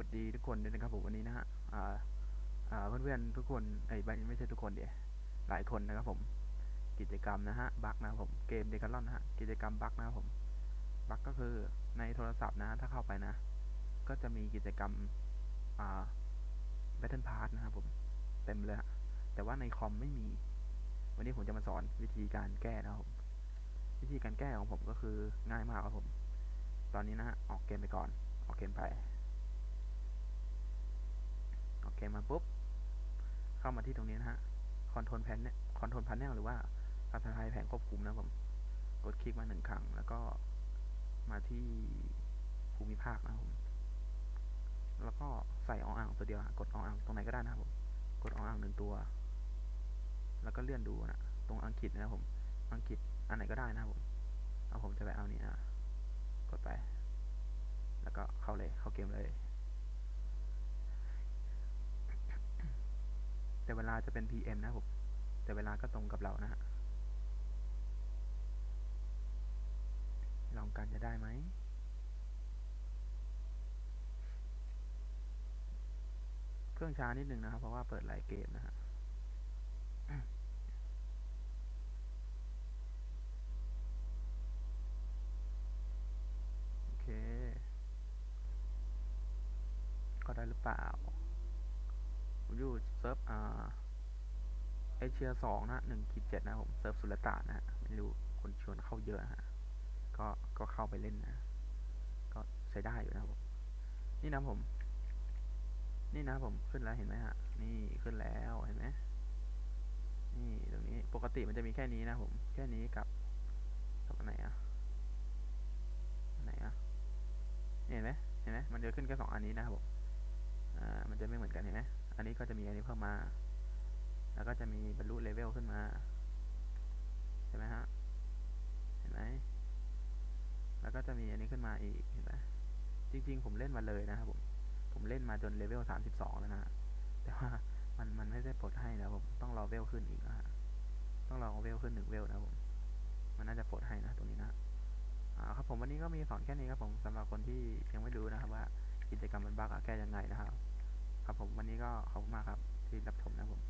วัสดีทุกคนด้วยนะครับผมวันนี้นะฮะอ่อ่าเพื่อนๆทุกคนไอ้ไม่ไม่ใช่ทุกคนเดียวหลายคนนะครับผม กิจกรรมนะฮะบักนะผมเกมเดคาร์ลอนนะฮะกิจกรรมบักนะครับผมบักก็คือในโทรศัพท์นะถ้าเข้าไปนะ ก็จะมีกิจกรรมอ่า Battle Pass นะครับผมเต็มเลยฮะแต่ว่าในคอมไม่มี วันนี้ผมจะมาสอนวิธีการแก้นะครับผมวิธีการแก้ของผมก็คือง่ายมากครับผม ตอนนี้นะฮะออกเกมไปก่อน ออกเกมไป กเกมมาปุ๊บ เข้ามาที่ตรงนี้นะฮะคอนโทรลแพนเนี่ยคอนโทรลพนเนลหรือว่าภาษาไทยแผงควบคุมนะผม กดคลิกมาหนึ่งครั้ง แล้วก็มาที่ภูมิภาคนะผม แล้วก็ใส่ออ่างตัวเดียว กดออ่างตรงไหนก็ได้นะผม กดออ่างหนึ่งตัว แล้วก็เลื่อนดูนะตรงอังกฤษนะผม อังกฤษอันไหนก็ได้นะผม เอาผมจะไปเอานี่นะ กดไป แล้วก็เข้าเลย เข้าเกมเลย แต่เวลา จะเป็น PM นะครับผมแต่เวลาก็ตรงกับเรานะฮะลองกันจะได้ไหมเครื่องช้านิดหนึ่งนะครับ เพราะว่าเปิดหลายเกมนะฮะโอเค ก็ได้หรือเปล่า ผมอยู่เซิร์ฟอ่า เอเชียสองนะหนึ่งขีดเจ็ดนะผมเซิร์ฟสุลต่านนะฮะไม่รู้คนชวนเข้าเยอะฮะก็ก็เข้าไปเล่นนะ ก็ใช้ได้อยู่นะผมนี่นะผม นี่นะผมขึ้นแล้วเห็นไหมฮะ นี่ขึ้นแล้วเห็นไหมนี่ตรงนี้ปกติมันจะมีแค่นี้นะผม แค่นี้กับกับไหนอะไหนอะเห็นไหมเห็นไหมมันจะขึ้นแค่สองอันนี้นะครับผมอ่ามันจะไม่เหมือนกันเห็นไหมอันนี้ก็จะมีอันนี้เพิ่มมา แล้วก็จะมีบรรลุเลเวลขึ้นมาเห็นไหมฮะ เห็นไหม แล้วก็จะมีอันนี้ขึ้นมาอีก เห็นไหมจริง ๆ ผมเล่นมาเลยนะครับผม ผมเล่นมาจนเลเวลสามสิบสองแล้วนะ แต่ว่ามันมันไม่ได้ปลดให้นะผม ต้องรอเวลขึ้นอีกนะฮะ ต้องรอเวลขึ้นหนึ่งเวลนะผม มันน่าจะปลดให้นะตรงนี้นะอาครับผมวันนี้ก็มีสอนแค่นี้ครับผมสำหรับคนที่ยังไม่รู้นะครับว่ากิจกรรมมันบั๊กอะแก้ยังไงนะครับ ครับผมวันนี้ก็ขอบคุณมากครับที่รับชมนะครับผม